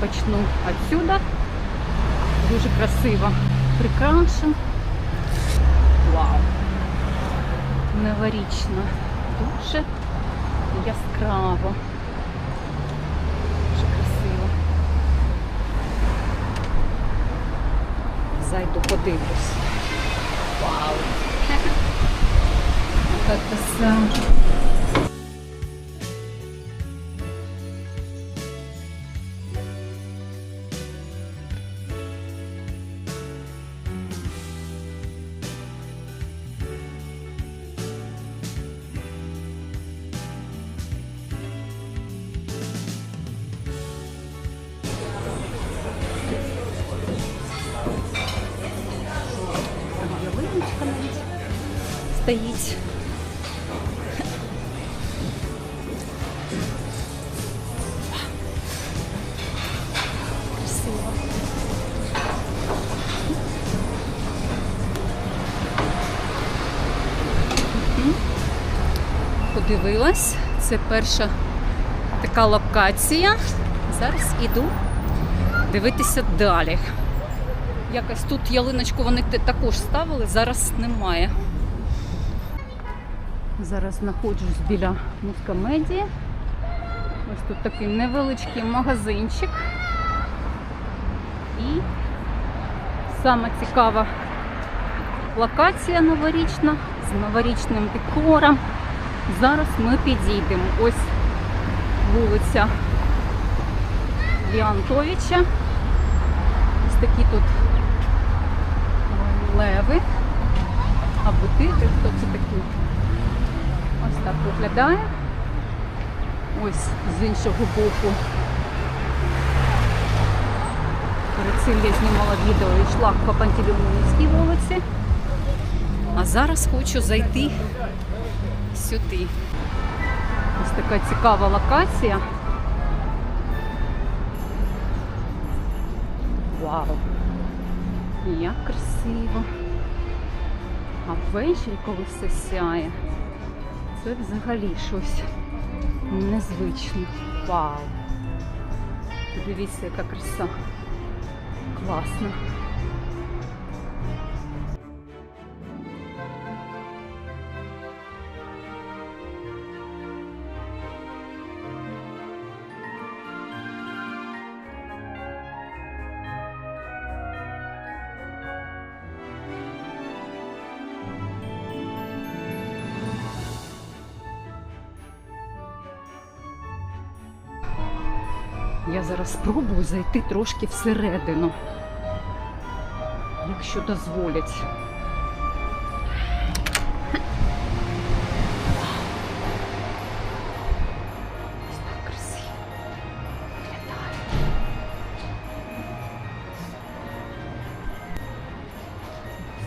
почну отсюда. Дуже красиво прикрашен. Вау! Новорічно. Дуже яскраво. Дуже красиво. Зайду подивлюсь. Вау! Яка краса! Подивилась. Це перша така локація. Зараз іду дивитися далі. Якось тут ялиночку вони також ставили, зараз немає. Зараз знаходжусь біля мускомедії. Ось тут такий невеличкий магазинчик. І саме цікава локація новорічна з новорічним декором. Зараз ми підійдемо. Ось вулиця Ліантовича. Ось такі тут леви. А бутики, хто це такі? Ось так виглядає. Ось з іншого боку. Перед цим я знімала відео і йшла по Пантелеймонівській вулиці. А зараз хочу зайти сюди. Ось така цікава локація. Вау! Як красиво. А ввечері, коли все сяє, це взагалі щось незвичне. Вау! Дивіться, яка краса. Класно. Я зараз спробую зайти трошки всередину, якщо дозволять.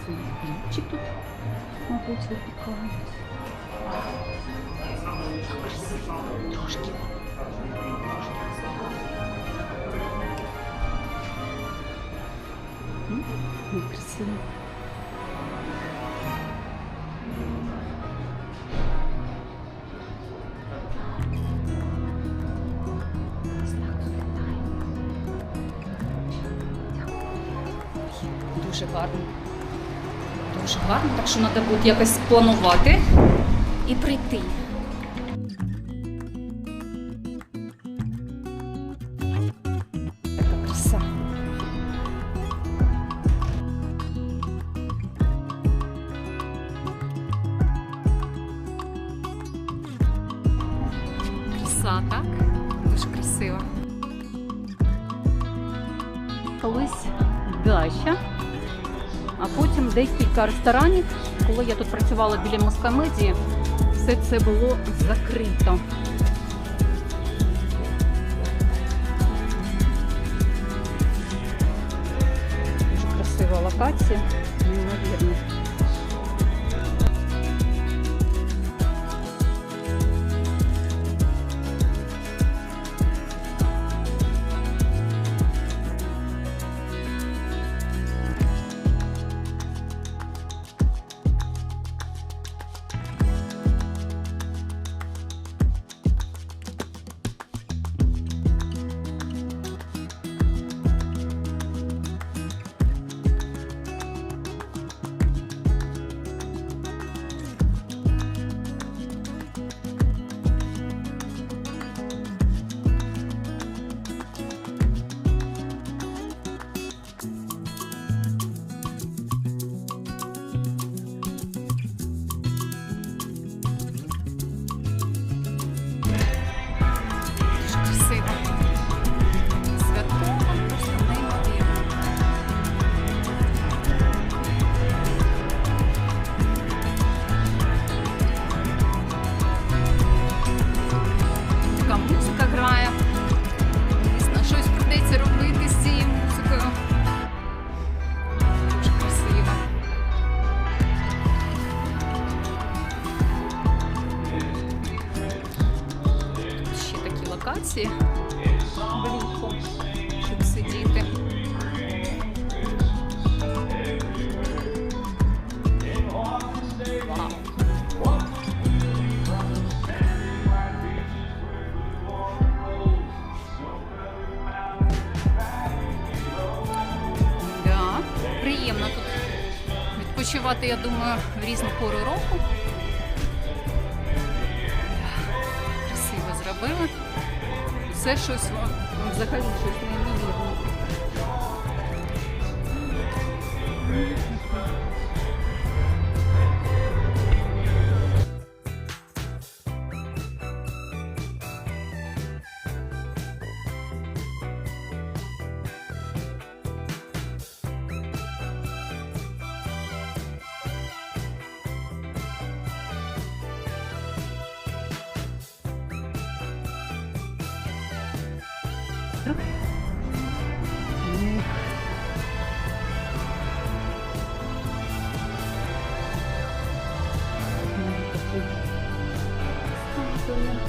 Хлібчик тут, мабуть, випікають. Красиво. Трошки. Як Красиво. Дуже гарно. Дуже гарно, так що треба буде якось планувати і прийти. Краса, так? Дуже красиво. Колись дача, а потім декілька ресторанів. Коли я тут працювала біля Москомедії, все це було закрито. Дуже красива локація, неймовірно. лавці влітку, щоб сидіти. Приємно тут відпочивати, я думаю, в різну пору року. Красиво зробили. Це щось взагалі щось неймовірне. Ну, ну, такі статуї.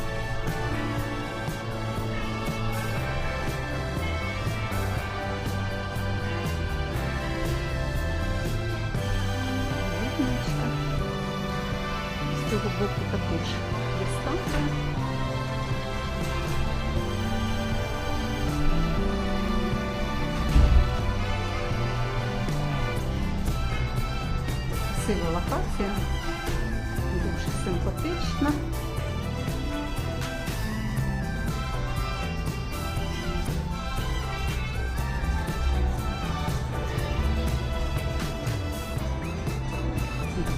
Вікничка. З цього боку також є статуя. Локація, дуже симпатична.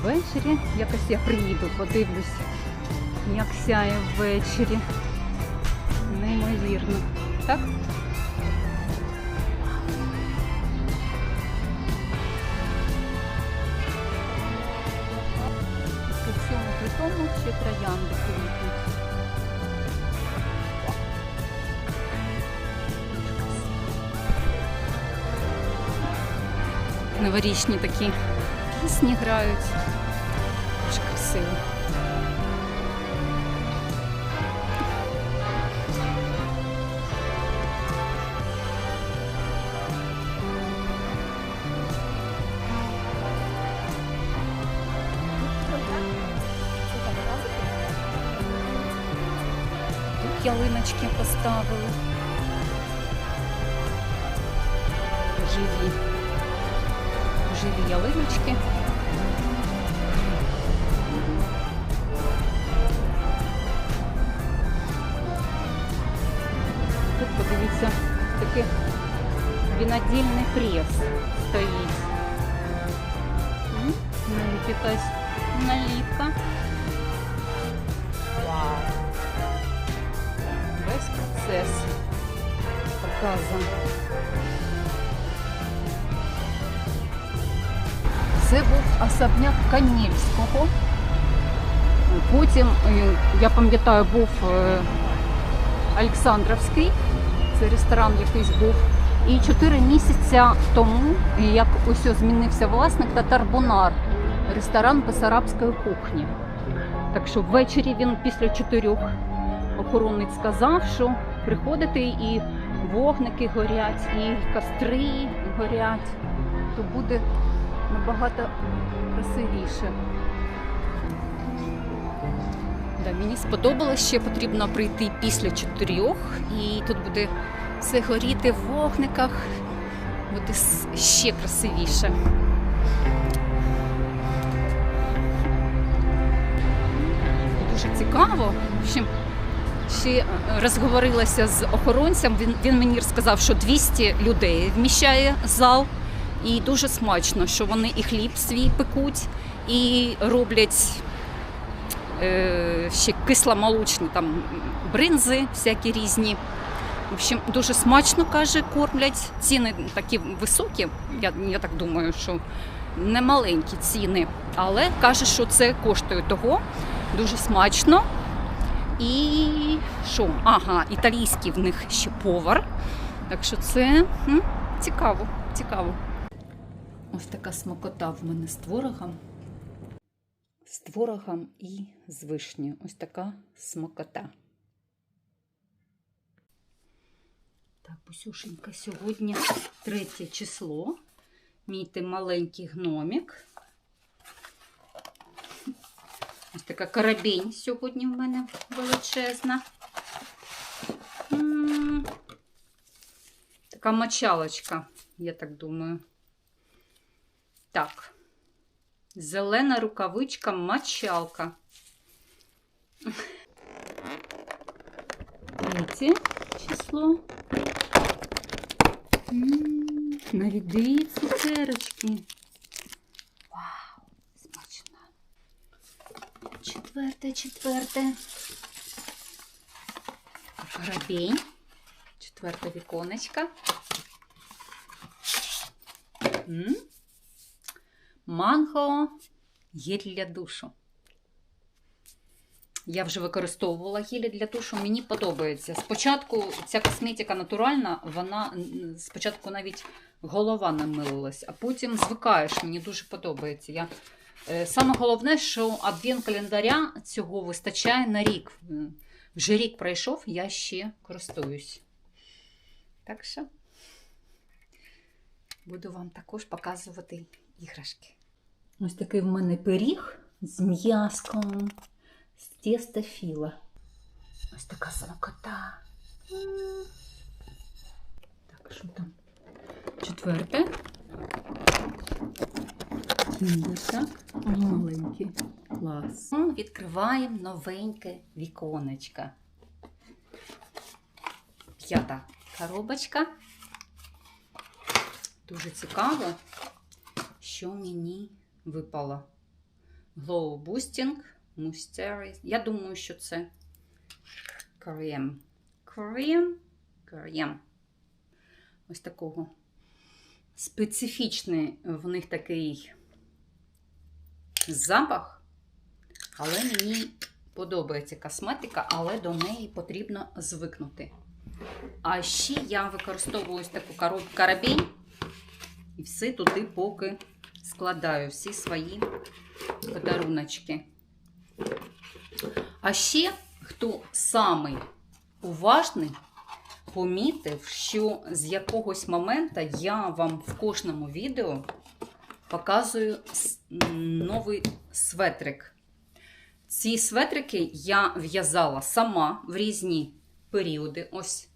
Ввечері якось я приїду, подивлюсь, як сяє ввечері. Неймовірно. Так? Новорічні такі пісні грають. Дуже красиво. Тут ялиночки поставили. Живі. Живі ялиночки. Тут подивіться, такий винодільний прес стоїть. Навіть якась наліпка. Вау. Весь процес показан. Це був особняк Канівського. Потім, е, я пам'ятаю, був е, Олександровський, це ресторан якийсь був. І чотири місяці тому, як ось змінився власник Татар Бунар, ресторан Бесарабської кухні. Так що ввечері він після чотирьох охоронець сказав, що приходите і вогники горять, і костри горять, то буде набагато красивіше. Да, мені сподобалось, ще потрібно прийти після чотирьох, і тут буде все горіти в вогниках, буде ще красивіше. Дуже цікаво. В общем, ще е, розговорилася з охоронцем. Він, він мені сказав, що 200 людей вміщає зал. І дуже смачно, що вони і хліб свій пекуть, і роблять е, ще кисломолочні там бринзи, всякі різні. В общем, дуже смачно каже, кормлять. Ціни такі високі. Я, я так думаю, що не маленькі ціни. Але каже, що це коштує того. Дуже смачно. І що? Ага, італійський в них ще повар. Так що це м, цікаво, цікаво. Ось така смакота в мене з творогом. З творогом і з вишнею. Ось така смакота. Так, Бусюшенька, сьогодні третє число. Мій ти маленький гномик. Ось така карабінь сьогодні в мене величезна. М, Така мочалочка, я так думаю. Так. Зелена рукавичка мочалка. Третє число. Навіть дві цукерочки. Вау, смачно. Четверте, четверте. Грабінь. Четверте віконечко. М? Манго гель для душу. Я вже використовувала гелі для душу, мені подобається. Спочатку ця косметика натуральна, вона спочатку навіть голова не милилась, а потім звикаєш, мені дуже подобається. Я... е, Саме головне, що адвент календаря цього вистачає на рік. Вже рік пройшов, я ще користуюсь. Так що буду вам також показувати іграшки. Ось такий в мене пиріг з м'яском, з тіста філа. Ось така смакота. Так, що там? Четверте. Кіндер, так? Маленький. Клас. Відкриваємо новеньке віконечко. П'ята коробочка. Дуже цікаво, що мені випало. Glow Boosting, Moisturizer. Я думаю, що це крем. Крем. Крем. Ось такого. Специфічний в них такий запах, але мені подобається косметика, але до неї потрібно звикнути. А ще я використовую ось таку карабінь і все туди поки складаю всі свої подаруночки. А ще, хто самий уважний, помітив, що з якогось моменту я вам в кожному відео показую новий светрик. Ці светрики я в'язала сама в різні періоди. Ось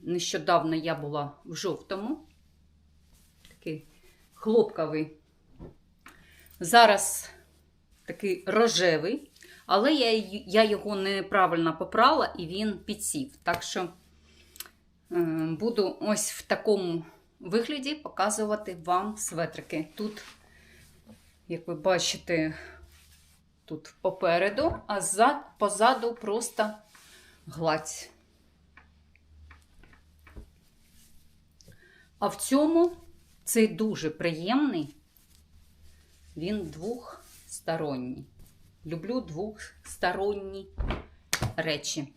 нещодавно я була в жовтому, такий хлопковий. Зараз такий рожевий, але я, я його неправильно попрала і він підсів. Так що е, буду ось в такому вигляді показувати вам светрики. Тут, як ви бачите, тут попереду, а за, позаду просто гладь. А в цьому цей дуже приємний, він двохсторонній. Люблю двохсторонні речі.